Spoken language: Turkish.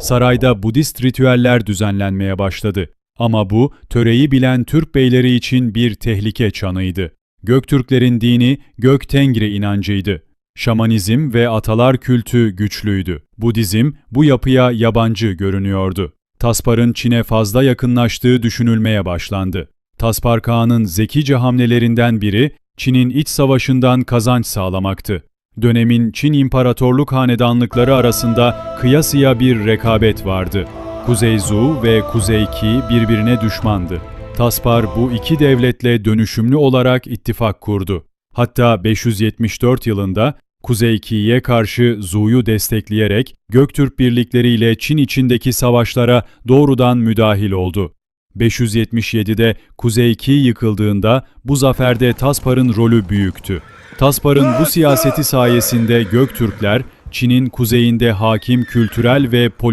Sarayda Budist ritüeller düzenlenmeye başladı. Ama bu, töreyi bilen Türk beyleri için bir tehlike çanıydı. Göktürklerin dini Gök Tengri inancıydı. Şamanizm ve atalar kültü güçlüydü. Budizm bu yapıya yabancı görünüyordu. Taspar'ın Çin'e fazla yakınlaştığı düşünülmeye başlandı. Taspar Kağan'ın zekice hamlelerinden biri Çin'in iç savaşından kazanç sağlamaktı. Dönemin Çin İmparatorluk hanedanlıkları arasında kıyasıya bir rekabet vardı. Kuzey Zhou ve Kuzey Qi birbirine düşmandı. Taspar bu iki devletle dönüşümlü olarak ittifak kurdu. Hatta 574 yılında Kuzey Qi'ye karşı Zhu'yu destekleyerek Göktürk birlikleriyle Çin içindeki savaşlara doğrudan müdahil oldu. 577'de Kuzey Qi yıkıldığında bu zaferde Taspar'ın rolü büyüktü. Taspar'ın bu siyaseti sayesinde Göktürkler Çin'in kuzeyinde hakim kültürel ve politik